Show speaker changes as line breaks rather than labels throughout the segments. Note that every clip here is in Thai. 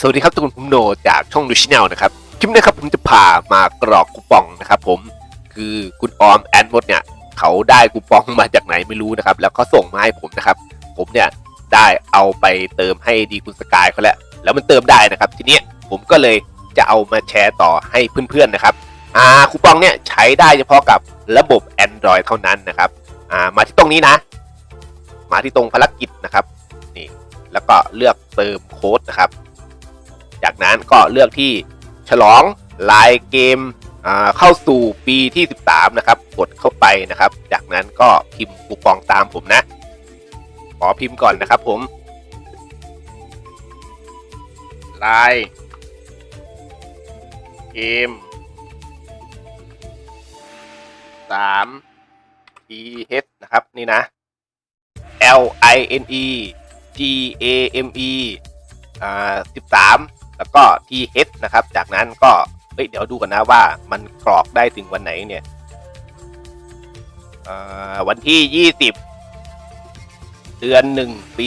สวัสดีครับทุกคนผมโนจากช่องดูชแนลนะครับคลิปนี้ครับผมจะพามากรอกคูปองนะครับผมคือคุณออมแอนมดเนี่ยเขาได้คูปองมาจากไหนไม่รู้นะครับ แล้วเขาส่งมาให้ผมนะครับ ผมเนี่ยได้เอาไปเติมให้ดีคุณสกายเขาแล้วแล้วมันเติมได้นะครับ ทีนี้ผมก็เลยจะเอามาแชร์ต่อให้เพื่อนๆนะครับอ่าคูปองเนี่ยใช้ได้เฉพาะกับระบบ Android เท่านั้นนะครับอ่ามาที่ตรงนี้นะ มาที่ตรงภารกิจนะครับนี่แล้วก็เลือกเติมโค้ดนะครับ จากนั้นก็เลือกที่ฉลองลายเกมเข้าสู่ปีที่ 13 นะครับ กดเข้าไปนะครับ จากนั้นก็พิมพ์คูปองตามผมนะ ขอพิมพ์ก่อนนะครับผมลายเกม 3 e h นะครับ นี่นะ L I N E G A M E อ่า13 แล้วก็ T H นะครับ จากนั้นก็เฮ้ยเดี๋ยวดูกันนะว่ามันกรอกได้ถึงวันไหนเนี่ยวันที่ 20 เดือน 1 ปี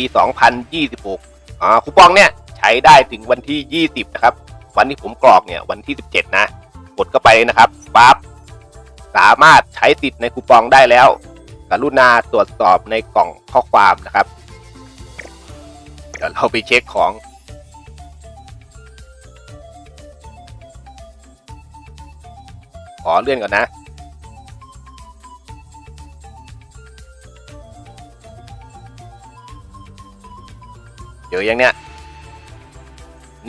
2026อ่าคูปองเนี่ยใช้ได้ถึงวันที่ 20 นะครับ วันที่ผมกรอกเนี่ยวันที่ 17 นะ กดเข้าไปนะครับปั๊บสามารถใช้สิทธิ์ในคูปองได้แล้ว กรุณาตรวจสอบในกล่องข้อความนะครับ เดี๋ยวเราไปเช็คของ ขอเลื่อนก่อนนะเจอยังเนี่ย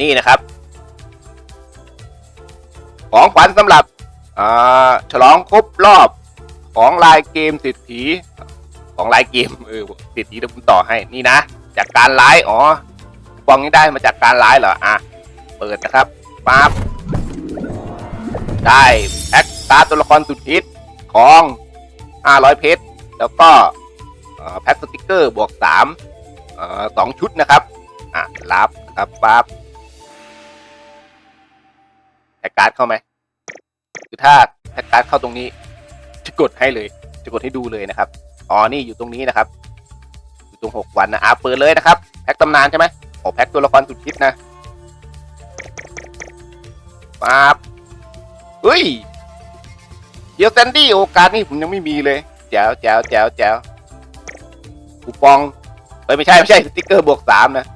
นี่นะครับ ของขวัญสำหรับอ่าฉลองครบรอบของลายเกมสิทธิของลายเกมเออสิทธิเดี๋ยวผมต่อให้นี่นะ จากการไลฟ์อ๋อคูปองนี้ได้มาจากการไลฟ์เหรออะเปิดนะครับปั๊บ ได้แพ็คกาตัวละครสุดฮิตของ 500 เพชร แล้วก็แพ็คสติกเกอร์บวก3สองชุดนะครับ อะ รับครับปั๊บแพ็คการ์ดเข้าไหมคือถ้าแพ็คการ์ดเข้าตรงนี้ จะกดให้เลย จะกดให้ดูเลยนะครับ อ๋อ นี่อยู่ตรงนี้นะครับ อยู่ตรงหกวันนะอะเปิดเลยนะครับ แพ็คตำนานใช่ไหมโอ้แพ็คตัวละครสุดฮิตนะปั๊บ ฮ้ย เดี๋ยวแซนดี้โอกาสนี่ผมยังไม่มีเลย แจ๋วแจ๋วแจ๋วแจ๋วคูปองเอ้ยไม่ใช่ ไม่ใช่ สติ๊กเกอร์บวกสามนะ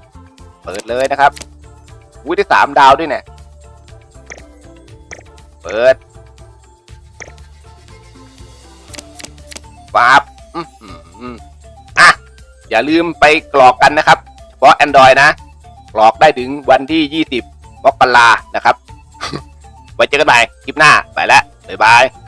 เปิดเลยนะครับอุ้ยได้สามดาวด้วยเนี่ย เปิดปั๊บอื้อหืออะ อย่าลืมไปกรอกกันนะครับ เฉพาะ Android นะ กรอกได้ถึงวันที่ 20มกรานะครับ ไว้เจอกันใหม่คลิปหน้าไปแล้วบ๊ายบาย